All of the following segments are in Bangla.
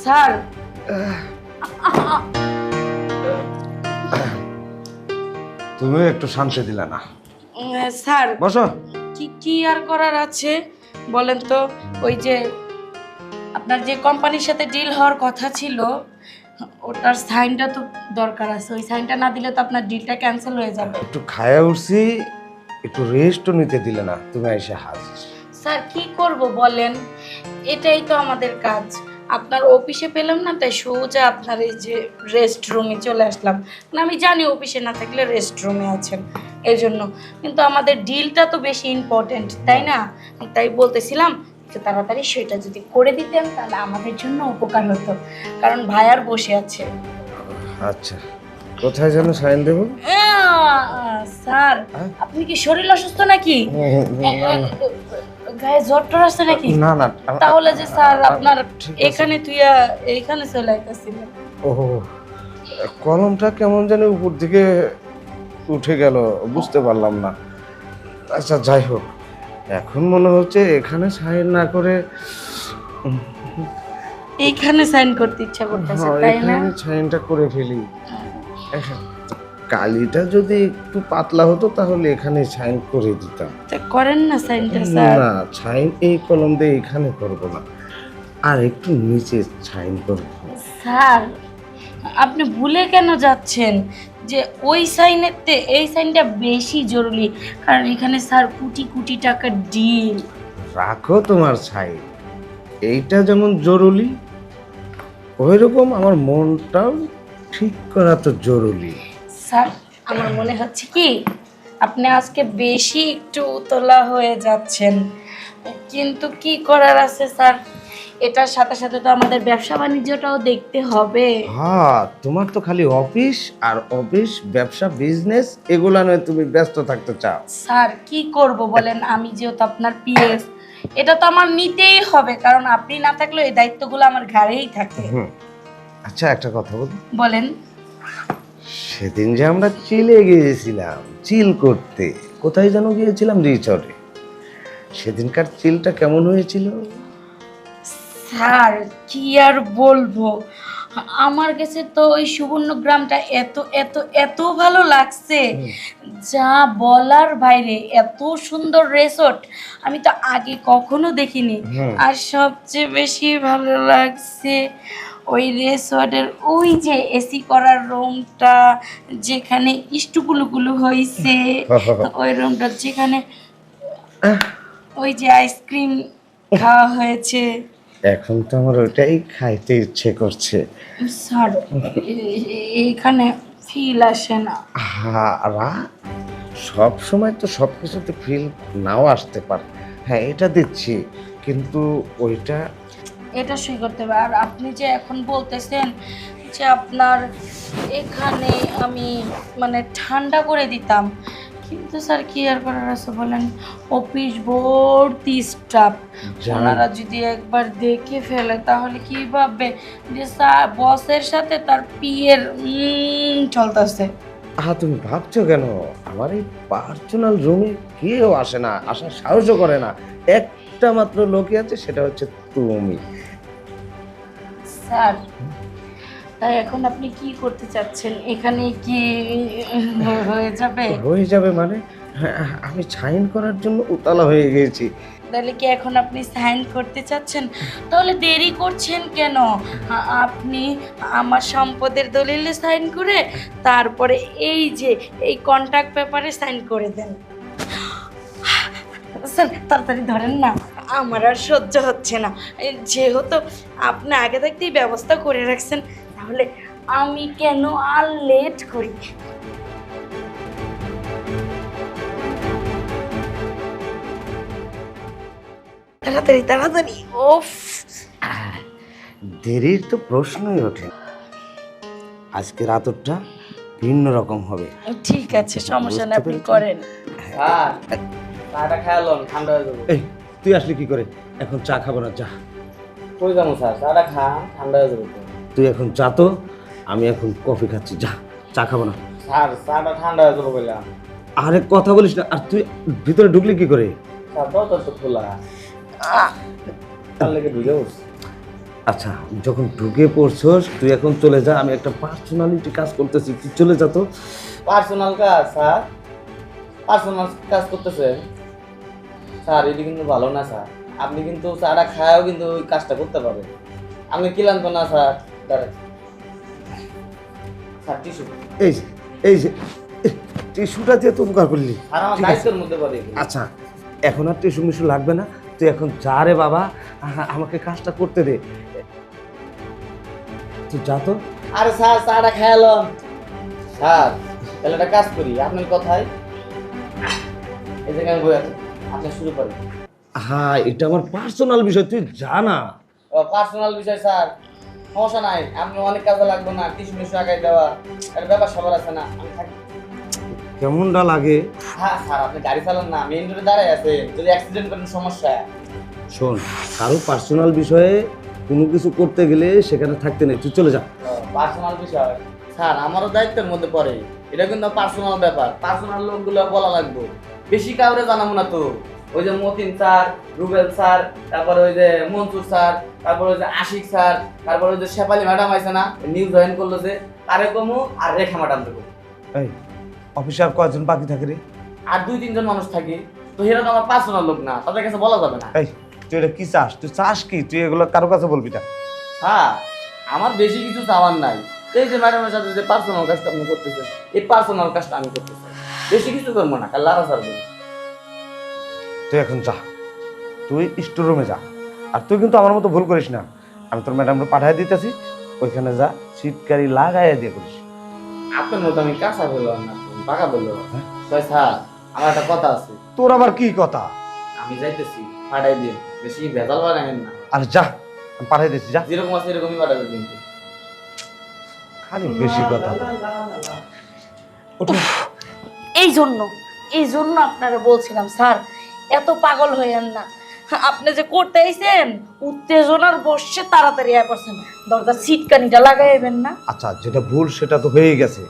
স্যার। তুমি একটু শান্তি দিলে না। স্যার। বসো। কি কি আর করার আছে? বলেন তো ওই যে আপনার যে কোম্পানির সাথে ডিল হওয়ার কথা ছিল ওটার সাইনটা তো দরকার আছে। ওই সাইনটা না দিলে তো আপনার ডিলটা ক্যান্সেল হয়ে যাবে। একটু খায়া উঠছি একটু রেস্টও নিতে দিলে না। তুমি এসে হাজির। স্যার কি করব বলেন? এটাই তো আমাদের কাজ। আপনার অফিসে পেলাম না তাই সোজা আপনার এই যে রেস্ট রুমে চলে আসলাম। না আমি জানি অফিসে না থাকলে রেস্ট রুমে আছেন এই জন্য। কিন্তু আমাদের ডিলটা তো বেশি ইম্পর্টেন্ট তাই না? তাই বলতেছিলাম একটু তাড়াতাড়ি সেটা যদি করে দিতেন তাহলে আমাদের জন্য উপকার হতো। কারণ ভাইয়ার বসে আছে। আচ্ছা কোথায় যেন সাইন দেবো? স্যার হ্যাঁ? আপনি কি শরীর অসুস্থ নাকি? গায়ে জ্বর টর আছে নাকি? না না তাহলে যে স্যার আপনার। এখানে তুই এইখানে চলে আইতাছিলেন। ও কলমটা কেমন জানি উপর দিকে উঠে গেল বুঝতে পারলাম না। আচ্ছা যাই হোক এখন মনে হচ্ছে এখানে সাইন না করে এইখানে সাইন করতে ইচ্ছা করতেছে হ্যাঁ, তাই না? সাইনটা করে ফেলি। এখন। কালিটা যদি একটু পাতলা হতো তাহলে এখানে সাইন করে দিতাম। করেন না সাইনটা স্যার। না সাইন এই কলম দিয়ে এখানে করব না। আর একটু নিচে সাইন করব। স্যার আপনি ভুলে কেন যাচ্ছেন? যে ওই সাইনের তে এই সাইনটা বেশি জরুরি। কারণ এখানে স্যার কোটি কোটি টাকার ডিল রাখো তোমার সাইন। এইটা যেমন জরুরি ওই রকম আমার মনটাও ঠিক করা তো জরুরি। স্যার আমার মনে হচ্ছে কি আপনি আজকে বেশি একটু উতলা হয়ে যাচ্ছেন। কিন্তু কি করার আছে স্যার? এটার সাথে সাথে তো আমাদের ব্যবসা বাণিজ্যটাও দেখতে হবে। হ্যাঁ তোমার তো খালি অফিস আর অফিস ব্যবসা বিজনেস এগুলা নয় তুমি ব্যস্ত থাকতে চাও। স্যার কি করব বলেন? আমি যেহেতু আপনার পিএস এটা তো আমার নিতেই হবে কারণ আপনি না থাকলে এই দায়িত্বগুলো আমার ঘাড়েই থাকে। আচ্ছা একটা কথা বলি বলেন। সেদিন যে আমরা চিলে গিয়েছিলাম চিল করতে। কোথায় যেন গিয়েছিলাম রিচরে সেদিনকার চিলটা কেমন হয়েছিল? স্যার কি আর বলব? আমার কাছে তো ওই সুবর্ণ গ্রামটা এত এত এত ভালো লাগছে। যা বলার বাইরে এত সুন্দর রেসর্ট আমি তো আগে কখনো দেখিনি। আর সবচেয়ে বেশি ভালো লাগছে ওই রেসর্টের ওই যে এসি করার রুমটা যেখানে ইস্টুগুলুগুলু হয়েছে ওই রুমটা যেখানে ওই যে আইসক্রিম খাওয়া হয়েছে। এখন তো আমার ওটাই খাইতে ইচ্ছে করছে। স্যার এ- এইখানে ফিল আসে না। হারা সব সময় তো সব কিছুতে ফিল নাও আসতে পারে। হ্যাঁ এটা দিচ্ছি কিন্তু ওইটা এটা সই করতে হবে। আর আপনি যে এখন বলতেছেন যে আপনার এখানে আমি মানে ঠান্ডা করে দিতাম কিন্তু স্যার কি আর করার আছে বলেন? অফিস ভর্তি স্টাফ ওনারা যদি একবার দেখে ফেলে তাহলে কি ভাববে? যে স্যার বসের সাথে তার পিয়ের চলতেছে। আহা তুমি ভাবছ কেন? আমার এই পার্সোনাল রুমে কেউ আসে না আসার সাহসও করে না। একটা মাত্র লোকই আছে সেটা হচ্ছে তুমি। স্যার তাই এখন আপনি কি করতে চাচ্ছেন? এখানে কি হয়ে যাবে? হয়ে যাবে মানে? হ্যাঁ, আমি সাইন করার জন্য উতলা হয়ে গেছি। তাহলে কি এখন আপনি সাইন করতে চাচ্ছেন? তাহলে দেরি করছেন কেন? আপনি আমার সম্পদের দলিলে সাইন করে তারপরে এই যে এই কন্ট্রাক্ট পেপারে সাইন করে দেন। স্যার তাড়াতাড়ি ধরেন না। আমার আর সহ্য হচ্ছে না। যেহেতু আপনি আগে থাকতেই ব্যবস্থা করে রাখছেন তাহলে আমি কেন আর লেট করি? তাড়াতাড়ি তাড়াতাড়ি। ওফ দেরির তো প্রশ্নই ওঠে না। আজকের আতরটা ভিন্ন রকম হবে। ঠিক আছে সমস্যা না আপনি করেন। স্যার চাটা খাওয়ালাম ঠান্ডা হয়ে যাব। তুই আসলি কি করে? এখন চা খাব না চা কই যাব স্যার? চাটা খা ঠান্ডা হয়ে যাবে তুই এখন চা তো আমি এখন কফি খাচ্ছি যা চা খাব না। স্যার চাটা ঠান্ডা হয়ে যাব বললাম। আরে কথা বলিস না আর তুই ভিতরে ঢুকলি কি করে? স্যার তো তো খোলা। তার লেগে ঢুকে আচ্ছা যখন ঢুকে পড়ছস তুই এখন চলে যা আমি একটা পার্সোনালিটি কাজ করতেছি তুই চলে যা তো। পার্সোনাল কাজ স্যার? পার্সোনাল কাজ করতেছেন? স্যার এটি কিন্তু ভালো না স্যার। আপনি কিন্তু চাটা খায়ও কিন্তু ওই কাজটা করতে পারেন আপনি ক্লান্ত না স্যার। দাঁড়ান। Sir tissue. এই যে এই যে টিস্যুটা দিয়ে তো উপকার করলি। আর আমার দায়িত্বের মধ্যে পড়ে আচ্ছা এখন আর টিস্যু মিশু লাগবে না। তুই এখন যা রে বাবা আমাকে কাজটা করতে দে। তুই যা তো। আরে স্যার চাটা খায়ালাম স্যার তাহলে একটা কাজ করি। আপনার কথায় এই জায়গায় বই আছে। আপনি শুরু করেন হ্যাঁ এটা আমার পার্সোনাল বিষয় তুই যা না পার্সোনাল বিষয় স্যার। সমস্যা নাই আপনি অনেক কাজে লাগবে না টিস্যু মিশু আগাই দেওয়া। একটা ব্যাপার সবার আছে না আমি থাকি। কেমনটা লাগে? হ্যাঁ স্যার আপনি গাড়ি চালান না মেইন রোডে দাঁড়ায় আছে যদি অ্যাক্সিডেন্ট করেন সমস্যা। শোন কারও পার্সোনাল বিষয়ে কোনো কিছু করতে গেলে সেখানে থাকতে নেই তুই চলে যা। পার্সোনাল বিষয়? স্যার আমারও দায়িত্বের মধ্যে পড়ে এটা কিন্তু পার্সোনাল ব্যাপার পার্সোনাল লোকগুলো বলা লাগবে। বেশি কাউরে জানাব না তো। ওই যে মতিন স্যার রুবেল স্যার তারপরে ওই যে মনসুর স্যার তারপরে ওই যে আশিক স্যার তারপরে ওই যে শেফালি ম্যাডাম আছে না নিউ জয়েন করল যে তারে কমু আর রেখা ম্যাডাম দেবো। এই অফিসে আর কয়জন বাকি থাকে রে? আর দুই তিনজন মানুষ থাকি। তো হেরা তো আমার পার্সোনাল লোক না তাদের কাছে বলা যাবে না। এই তুই এটা কি চাস? তুই চাস কি? তুই এগুলো কারও কাছে বলবি না। হ্যাঁ আমার বেশি কিছু চাওয়ার নাই। এই যে ম্যাডামের সাথে যে পার্সোনাল কাজটা আপনি করতেছেন এই পার্সোনাল কাজটা আমি করতেছি। বেশি কিছু করব না কাল লারা সারবো তুই এখন যা তুই স্টোর রুমে যা। আর তুই কিন্তু আমার মতো ভুল করিস না। আমি তোর ম্যাডামকে পাঠিয়ে দিতেছি ওইখানে যা সিটকারি লাগাইয়া দিয়ে করিস। আপনার মতো আমি কাঁচা বললাম না পাকা বললাম। তাই স্যার আমার একটা কথা আছে। তোর আবার কি কথা? আমি যাইতেছি পাঠাই দিন বেশি ভেজাল বানাবেন না। আর যা আমি পাঠাই দিচ্ছি যা। যেরকম আছে এরকমই পাঠাবেন কিন্তু। খালি বেশি কথা। ওঠো। এই জন্য এই জন্য আপনারা বলছিলাম স্যার এত পাগল হইয়েন না। আপনি যে করতে আইছেন উত্তেজনার বসে তাড়াতাড়ি আয় পড়ছেন দরজার সিটকানিটা লাগাইবেন না। আচ্ছা যেটা ভুল সেটা তো হয়ে গেছে।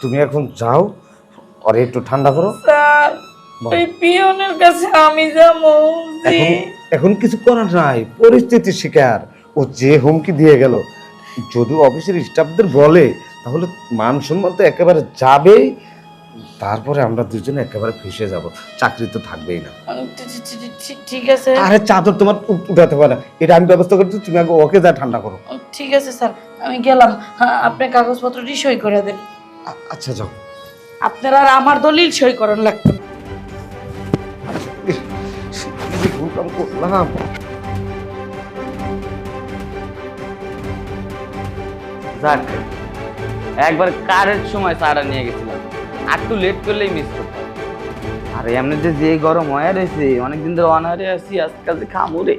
তুমি এখন যাও আর একটু ঠান্ডা করো। স্যার। ওই পিয়নের কাছে আমি যাব। এখন এখন কিছু করার নাই পরিস্থিতির শিকার। ও যে হুমকি দিয়ে গেল যদি অফিসের স্টাফদের বলে তাহলে মান সম্মান তো একেবারে যাবেই। তারপরে আমরা দুজনে একেবারে ফেসে যাব। চাকরি তো থাকবেই না। ঠিক- আছে। আরে চাদর তোমার উঠাতে পারে এটা আমি ব্যবস্থা করছি তুমি আগে ওকে যা ঠান্ডা করো। ঠিক আছে স্যার আমি গেলাম। হ্যাঁ আপনি কাগজপত্রটি সই করে দেন। আচ্ছা যাও। আপনার আর আমার দলিল সই করার লাগবে করলাম। যাক একবার কারের সময় চাটা নিয়ে গেছিলাম। আর একটু লেট করলেই মিস করতাম। আর এমনি যে যে গরম হয়ে রয়েছে অনেকদিন ধরে অনারে আছি আজকাল যে খামু রে।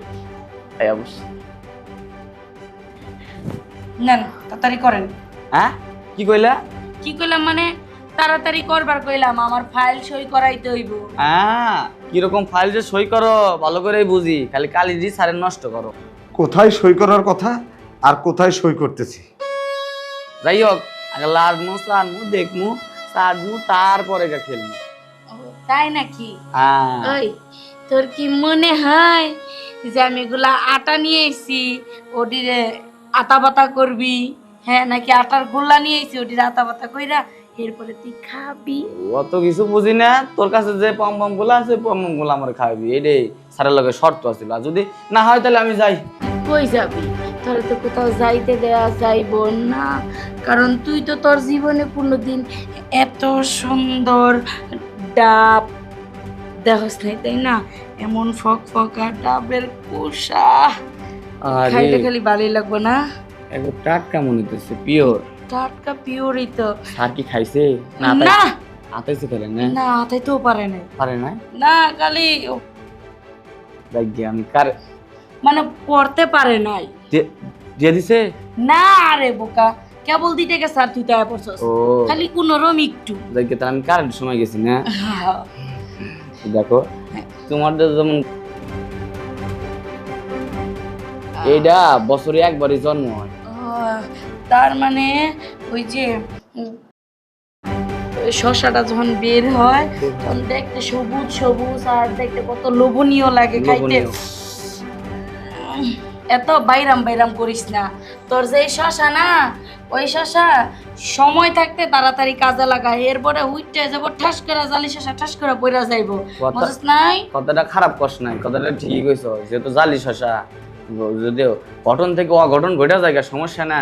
এই অবশ্য নেন তাড়াতাড়ি করেন। হ্যাঁ? কি কইলা? কি কইলাম মানে তাড়াতাড়ি করবার কইলাম আমার ফাইল সই করাইতে হইব। হ্যাঁ কীরকম ফাইল যে সই করো ভালো করেই বুঝি খালি কালি দি সারে নষ্ট করো। কোথায় সই করার কথা আর কোথায় সই করতেছি? যাই হোক আগে লাড়মু সারমু দেখমু তারপরে গা খেলমু। তাই নাকি? হ্যাঁ। ওই তোর কি মনে হয় যে আমি এগুলা আটা নিয়ে এসেছি? ওটিরে আতা পাতা করবি? হ্যাঁ নাকি আটার গোল্লা নিয়ে এসেছি? ওটিরে আতা পাতা কইরা এরপরে তুই খাবি। অত কিছু বুঝি না। তোর কাছে যে পম পমগুলো আছে পম পমগুলো আমার খাওয়াবি। এটাই স্যারের লগে শর্ত আছিল। আর যদি না হয় তাহলে আমি যাই। কই যাবি? তোর তো কোথাও যাইতে দেওয়া যাইব না। কারণ তুই তো তোর জীবনে কোনোদিন এত সুন্দর ডাব। দেখস নাই তাই না? এমন ফক ফকা ডাবের কোষা খাইলে খালি ভালোই লাগবে না? একটু টাটকা মনে হইতেছে পিওর। টাটকা পিওরই তো। স্যার কি খাইছে? না না! আতাইছে তাহলে না? না হাতাইতেও পারে নাই। পারে না না খালি ও- আমি কার মানে পড়তে পারে নাই। দিয়ে দিছে? না রে বোকা। কেবল দিতে গেছে আর তুই তাই পড়ছস খালি কোন রম একটু। গিয়ে আমি কারেন্ট সময় গেছি না? হ্যাঁ। দেখো তোমার যেমন এইটা বছরে একবারই জন্ম হয়। তার মানে ওই যে শসাটা যখন বের হয় তখন দেখতে সবুজ সবুজ আর দেখতে কত লোভনীয় লাগে খাইতে। এত বাইরাম বাইরাম করিস না। তোর যে শশা না ওই শশা সময় থাকতে তাড়াতাড়ি কাজে লাগায় এরপরে উইটে যাব ঠাস করে জালি শশা ঠাস করে পইরা যাইব। বুঝছ নাই? কথাটা খারাপ কষ্ট নাই কথাটা ঠিক হয়েছ যেহেতু জালি শশা যদিও ঘটন থেকে অঘটন ঘটে যায় সমস্যা না।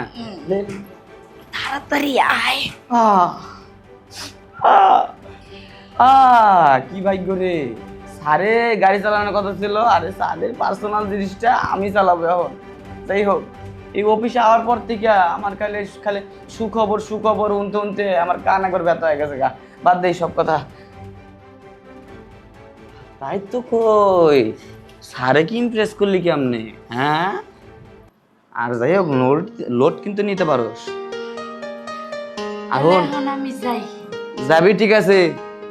তাড়াতাড়ি আয়। আহ, আহ, আহ, কি ভাগ্য রে। সারে গাড়ি চালানোর কথা ছিল। আরে সারের পার্সোনাল জিনিসটা আমি চালাবো এখন। যাই হোক এই অফিসে আওয়ার পর থেকে আমার খালি খালি সুখবর সুখবর উনতে উনতে আমার কানা করে ব্যথা হয়ে গেছে গা। বাদ দেই সব কথা। তাই তো কই সারে কি ইমপ্রেস করলি কেমনে হ্যাঁ? আর যাই হোক লোড লোড কিন্তু নিতে পারোস। এখন যাবি ঠিক আছে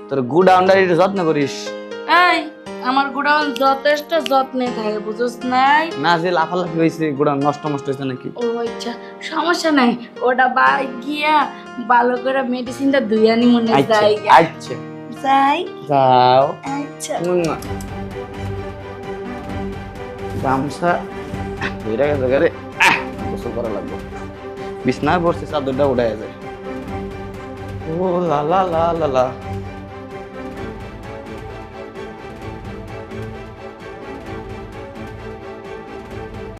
তোর গুড আউন্ডার একটু যত্ন করিস। আমার গোডাউন যথেষ্ট যত্নে থাকে বুঝছ নাই? না যে লাফালাফি হয়েছে গোড়া নষ্ট নষ্ট হয়েছে নাকি? ও আচ্ছা সমস্যা নাই ওটা বাইক গিয়া ভালো করে মেডিসিনটা ধুইয়া নি মনে আচ্ছা যাই আচ্ছা। যাই। যাও। আচ্ছা। গামছা ধরে গেছে গারে গোসল করা লাগবে। বিছনায় পড়ছে চাদরটা উঠে যায়। ও লা লা লা লা লা।